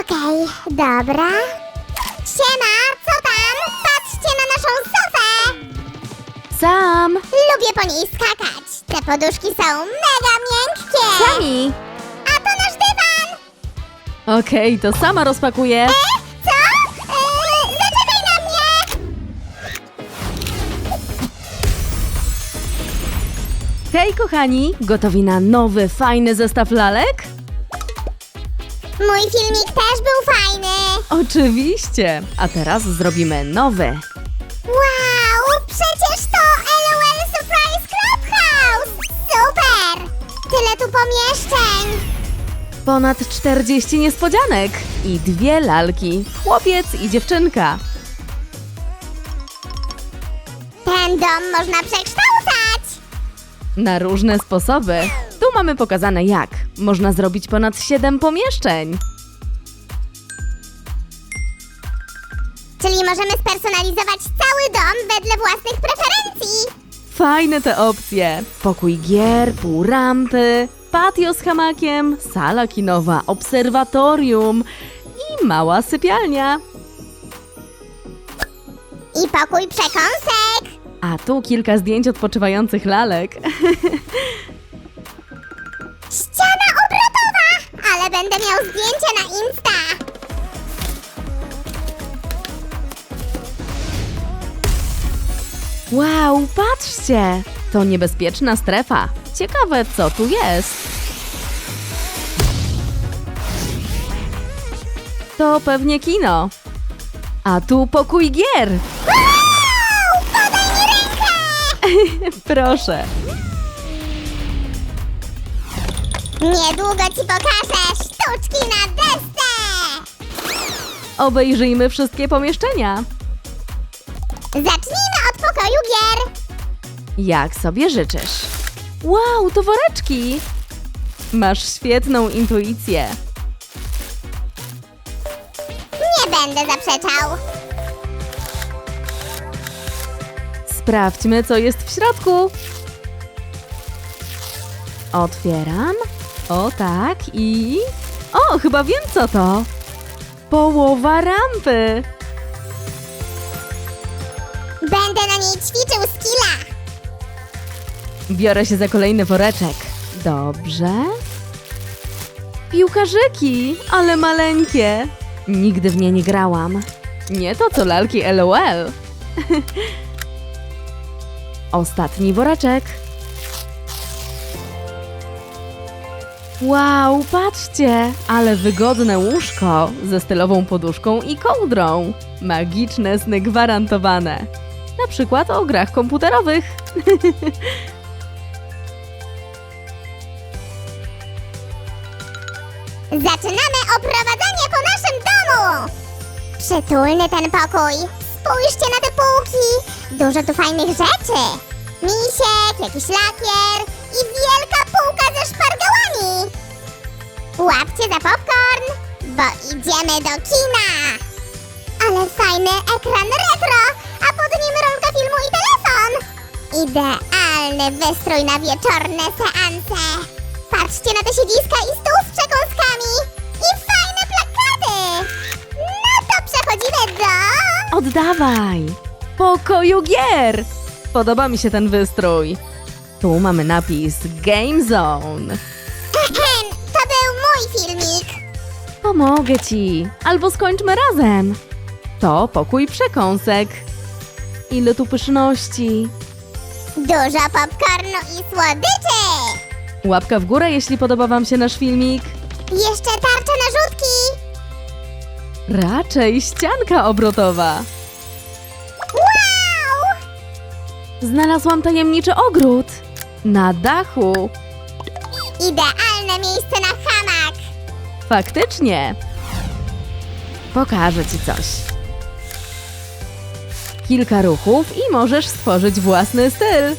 Okej, dobra. Siema, co tam? Patrzcie na naszą sofę! Sam! Lubię po niej skakać. Te poduszki są mega miękkie. Sami! A to nasz dywan! Okej, to sama rozpakuję. E, co? E, zaczekaj na mnie! Hej kochani, gotowi na nowy, fajny zestaw lalek? Mój filmik też był fajny. Oczywiście! A teraz zrobimy nowy. Wow, przecież to LOL Surprise Clubhouse! Super! Tyle tu pomieszczeń. Ponad 40 niespodzianek i dwie lalki, chłopiec i dziewczynka. Ten dom można przekształcać. Na różne sposoby. Tu mamy pokazane jak. Można zrobić ponad 7 pomieszczeń. Czyli możemy spersonalizować cały dom wedle własnych preferencji. Fajne te opcje. Pokój gier, pół rampy, patio z hamakiem, sala kinowa, obserwatorium i mała sypialnia. I pokój przekąsek. A tu kilka zdjęć odpoczywających lalek. ale będę miał zdjęcie na Insta. Wow, patrzcie! To niebezpieczna strefa. Ciekawe, co tu jest. To pewnie kino. A tu pokój gier. Wow, podaj mi rękę. Proszę. Niedługo ci pokażę sztuczki na desce. Obejrzyjmy wszystkie pomieszczenia. Zacznijmy od pokoju gier. Jak sobie życzysz. Wow, to woreczki. Masz świetną intuicję. Nie będę zaprzeczał. Sprawdźmy, co jest w środku. Otwieram. O tak i... O, chyba wiem co to. Połowa rampy. Będę na niej ćwiczył skilla. Biorę się za kolejny woreczek. Dobrze. Piłkarzyki, ale maleńkie. Nigdy w nie nie grałam. Nie to co lalki LOL. Ostatni woreczek. Wow, patrzcie, ale wygodne łóżko ze stylową poduszką i kołdrą. Magiczne sny gwarantowane. Na przykład o grach komputerowych. Zaczynamy oprowadzanie po naszym domu. Przytulny ten pokój. Spójrzcie na te półki. Dużo tu fajnych rzeczy. Misiek, jakiś lakier szpargałami. Łapcie za popcorn, bo idziemy do kina. Ale fajny ekran retro, a pod nim rolka filmu i telefon. Idealny wystrój na wieczorne seanse. Patrzcie na te siedziska i stół z przekąskami. I fajne plakaty. No to przechodzimy do... Oddawaj! Pokoju gier! Podoba mi się ten wystrój. Tu mamy napis Game Zone. Mój filmik. Pomogę ci, albo skończmy razem. To pokój przekąsek. Ile tu pyszności. Dużo popcornu i słodyczy. Łapka w górę, jeśli podoba Wam się nasz filmik. Jeszcze tarcze na rzutki. Raczej ścianka obrotowa. Wow! Znalazłam tajemniczy ogród. Na dachu. Idealne miejsce na. Faktycznie. Pokażę ci coś. Kilka ruchów i możesz stworzyć własny styl.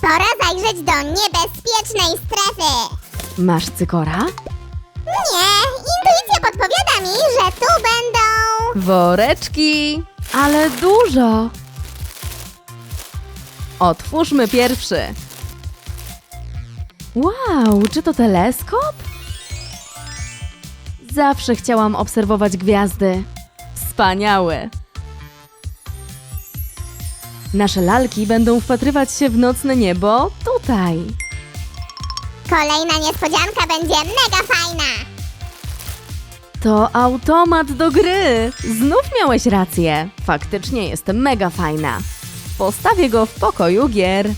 Pora zajrzeć do niebezpiecznej strefy. Masz cykora? Nie, podpowiada mi, że tu będą... Woreczki, ale dużo. Otwórzmy pierwszy. Wow, czy to teleskop? Zawsze chciałam obserwować gwiazdy. Wspaniałe. Nasze lalki będą wpatrywać się w nocne niebo tutaj. Kolejna niespodzianka będzie mega fajna. To automat do gry. Znów miałeś rację. Faktycznie jest mega fajna. Postawię go w pokoju gier.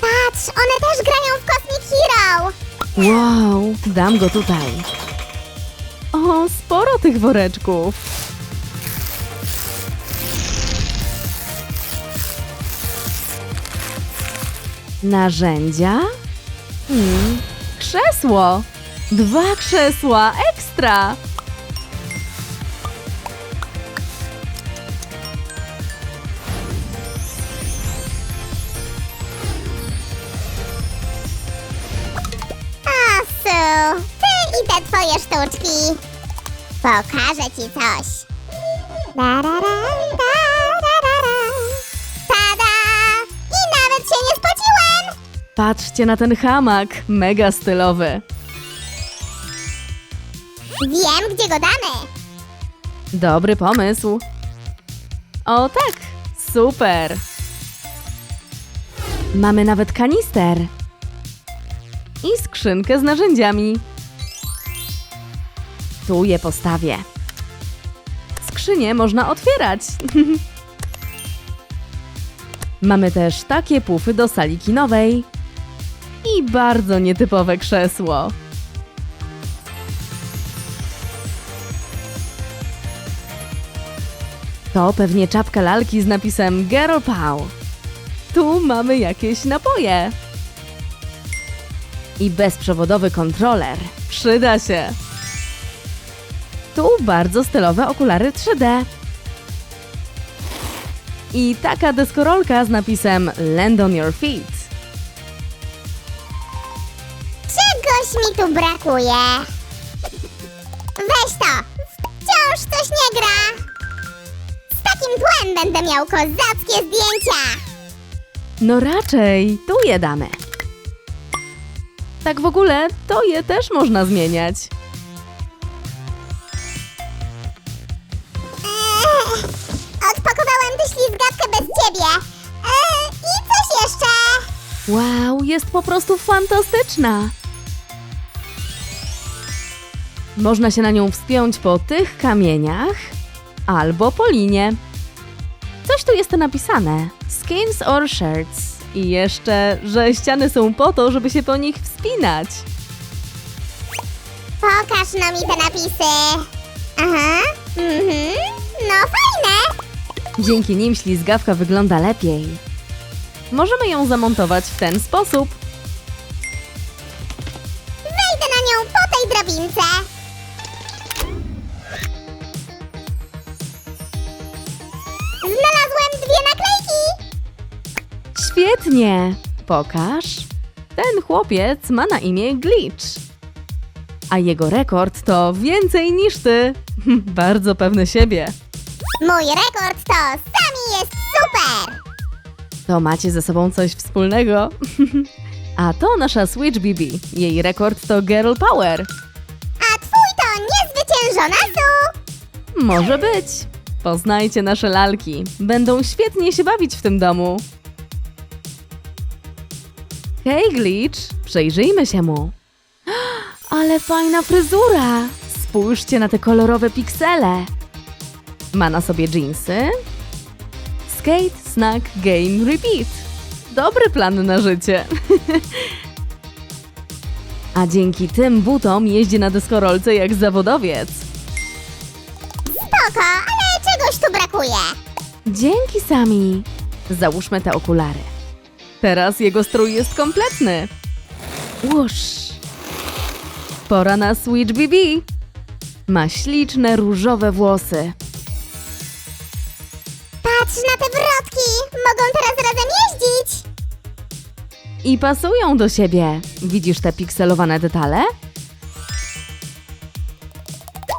Patrz, one też grają w Cosmic Hero. Wow, dam go tutaj. O, sporo tych woreczków. Narzędzia? Hmm, krzesło. Dwa krzesła, ekstra. Asu, ty i te twoje sztuczki. Pokażę ci coś. Darara, darara. Patrzcie na ten hamak, mega stylowy. Wiem, gdzie go damy. Dobry pomysł. O tak, super. Mamy nawet kanister. I skrzynkę z narzędziami. Tu je postawię. Skrzynię można otwierać. Mamy też takie pufy do sali kinowej. I bardzo nietypowe krzesło. To pewnie czapka lalki z napisem Girl Pow. Tu mamy jakieś napoje. I bezprzewodowy kontroler. Przyda się. Tu bardzo stylowe okulary 3D. I taka deskorolka z napisem Land on your feet. Mi tu brakuje. Weź to. Wciąż coś nie gra. Z takim tłem będę miał kozackie zdjęcia. No raczej, tu je damy. Tak w ogóle, to je też można zmieniać. Eee, odpakowałem tę ślizgawkę bez ciebie. Eee, I coś jeszcze. Wow, jest po prostu fantastyczna! Można się na nią wspiąć po tych kamieniach albo po linie. Coś tu jest napisane: skins or shirts. I jeszcze, że ściany są po to, żeby się po nich wspinać. Pokaż no mi te napisy. Aha. Mhm. No fajne. Dzięki nim ślizgawka wygląda lepiej. Możemy ją zamontować w ten sposób. Wejdę na nią po tej drabince. Świetnie! Pokaż. Ten chłopiec ma na imię Glitch. A jego rekord to więcej niż ty. Bardzo pewny siebie. Mój rekord to sami jest super. To macie ze sobą coś wspólnego. A to nasza Switch BB. Jej rekord to Girl Power. A twój to niezwyciężona Su. Może być. Poznajcie nasze lalki. Będą świetnie się bawić w tym domu. Hej, Glitch, przejrzyjmy się mu. Ale fajna fryzura! Spójrzcie na te kolorowe piksele. Ma na sobie dżinsy. Skate, snack, game, repeat. Dobry plan na życie. A dzięki tym butom jeździ na deskorolce jak zawodowiec. Spoko, ale czegoś tu brakuje. Dzięki Sami. Załóżmy te okulary. Teraz jego strój jest kompletny. Łusz. Pora na Switch BB. Ma śliczne różowe włosy. Patrz na te wrotki. Mogą teraz razem jeździć. I pasują do siebie. Widzisz te pikselowane detale?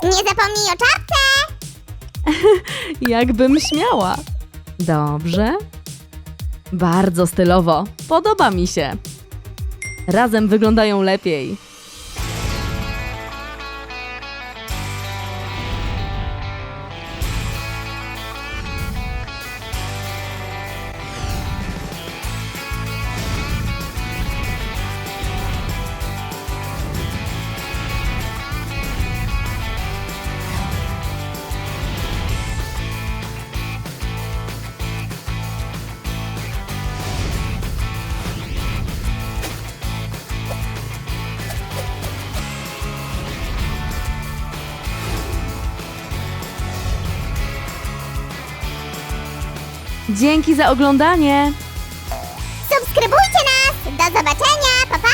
Nie zapomnij o czapce! Jakbym śmiała. Dobrze. Bardzo stylowo. Podoba mi się. Razem wyglądają lepiej. Dzięki za oglądanie! Subskrybujcie nas! Do zobaczenia! Pa, pa!